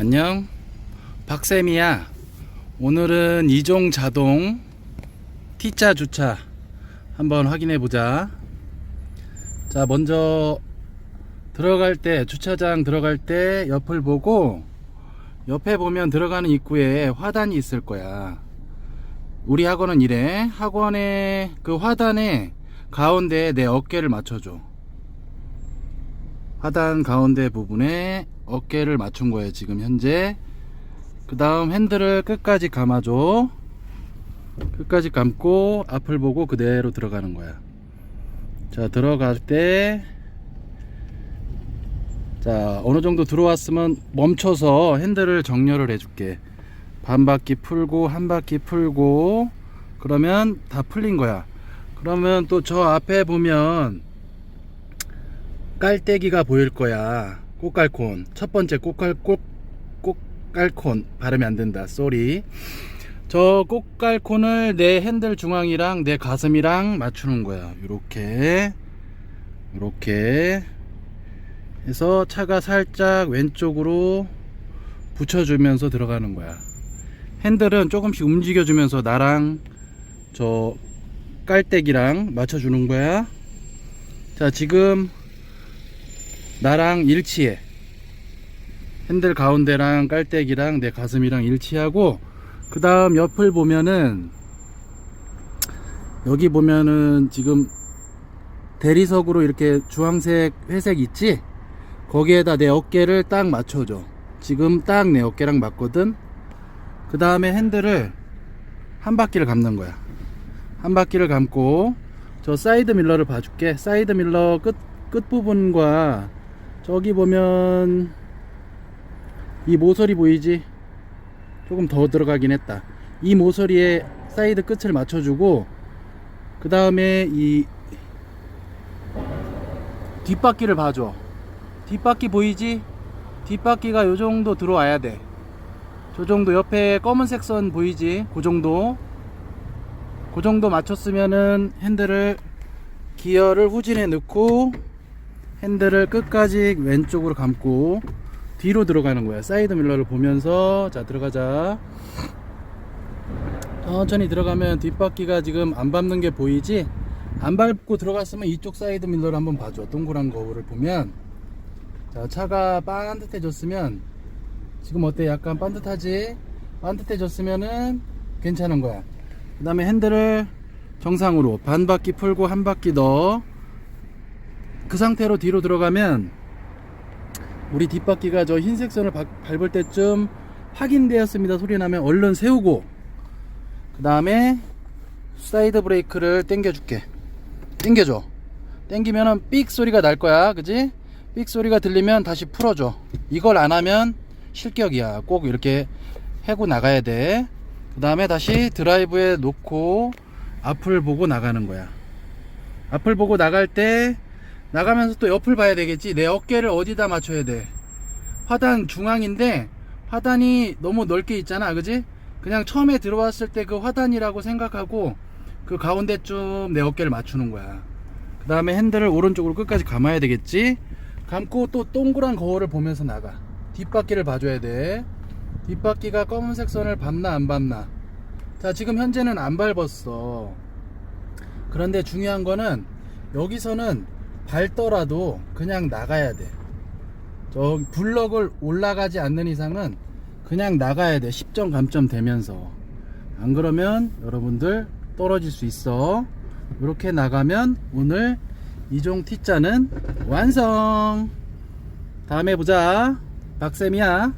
안녕. 박쌤이야. 오늘은 이종 자동 T자 주차 한번 확인해 보자. 자 먼저 들어갈 때 주차장 들어갈 때 옆을 보고 옆에 보면 들어가는 입구에 화단이 있을 거야. 우리 학원은 이래. 학원의 그 화단에 가운데에 내 어깨를 맞춰줘 하단 가운데 부분에 어깨를 맞춘 거예요 지금 현재. 그 다음 핸들을 끝까지 감아줘. 끝까지 감고 앞을 보고 그대로 들어가는 거야. 자 들어갈 때 자 어느 정도 들어왔으면 멈춰서 핸들을 정렬을 해줄게. 반 바퀴 풀고 한 바퀴 풀고 그러면 다 풀린 거야. 그러면 또 저 앞에 보면 깔때기가 보일 거야. 꽃갈콘. 첫 번째 꽃갈, 꽃, 꽃갈콘. 발음이 안 된다. 쏘리. 저 꽃갈콘을 내 핸들 중앙이랑 내 가슴이랑 맞추는 거야. 요렇게. 요렇게. 해서 차가 살짝 왼쪽으로 붙여주면서 들어가는 거야. 핸들은 조금씩 움직여주면서 나랑 저 깔때기랑 맞춰주는 거야. 자, 지금 나랑 일치해. 핸들 가운데랑 깔때기랑 내 가슴이랑 일치하고 그 다음 옆을 보면은 여기 보면은 지금 대리석으로 이렇게 주황색 회색 있지? 거기에다 내 어깨를 딱 맞춰줘. 지금 딱 내 어깨랑 맞거든? 그 다음에 핸들을 한 바퀴를 감는 거야. 한 바퀴를 감고 저 사이드 밀러를 봐줄게. 사이드 밀러 끝, 끝부분과 저기 보면 이 모서리 보이지? 조금 더 들어가긴 했다. 이 모서리에 사이드 끝을 맞춰주고 그 다음에 이 뒷바퀴를 봐줘. 뒷바퀴 보이지? 뒷바퀴가 요 정도 들어와야 돼. 저 정도 옆에 검은색 선 보이지? 그 정도. 그 정도 맞췄으면은 핸들을 기어를 후진에 넣고 핸들을 끝까지 왼쪽으로 감고 뒤로 들어가는 거야. 사이드 밀러를 보면서 자 들어가자. 천천히 들어가면 뒷바퀴가 지금 안 밟는 게 보이지? 안 밟고 들어갔으면 이쪽 사이드 밀러를 한번 봐줘. 동그란 거울을 보면 자 차가 반듯해졌으면 지금 어때? 약간 반듯하지? 반듯해졌으면은 괜찮은 거야. 그 다음에 핸들을 정상으로 반 바퀴 풀고 한 바퀴 더 그 상태로 뒤로 들어가면 우리 뒷바퀴가 저 흰색 선을 바- 밟을 때쯤 확인되었습니다. 소리 나면 얼른 세우고. 그 다음에 사이드 브레이크를 당겨 줄게. 당겨줘. 당기면은 삑 소리가 날 거야. 그지? 삑 소리가 들리면 다시 풀어줘. 이걸 안 하면 실격이야. 꼭 이렇게 해고 나가야 돼. 그 다음에 다시 드라이브에 놓고 앞을 보고 나가는 거야. 앞을 보고 나갈 때 나가면서 또 옆을 봐야 되겠지. 내 어깨를 어디다 맞춰야 돼? 화단 중앙인데 화단이 너무 넓게 있잖아 그지? 그냥 처음에 들어왔을 때 그 화단이라고 생각하고 그 가운데쯤 내 어깨를 맞추는 거야. 그 다음에 핸들을 오른쪽으로 끝까지 감아야 되겠지? 감고 또 동그란 거울을 보면서 나가. 뒷바퀴를 봐줘야 돼. 뒷바퀴가 검은색 선을 밟나 안 밟나? 자 지금 현재는 안 밟았어. 그런데 중요한 거는 여기서는 밟더라도 그냥 나가야 돼. 저 블럭을 올라가지 않는 이상은 그냥 나가야 돼. 10점 감점 되면서. 안 그러면 여러분들 떨어질 수 있어. 이렇게 나가면 오늘 이종 T자는 완성. 다음에 보자. 박쌤이야.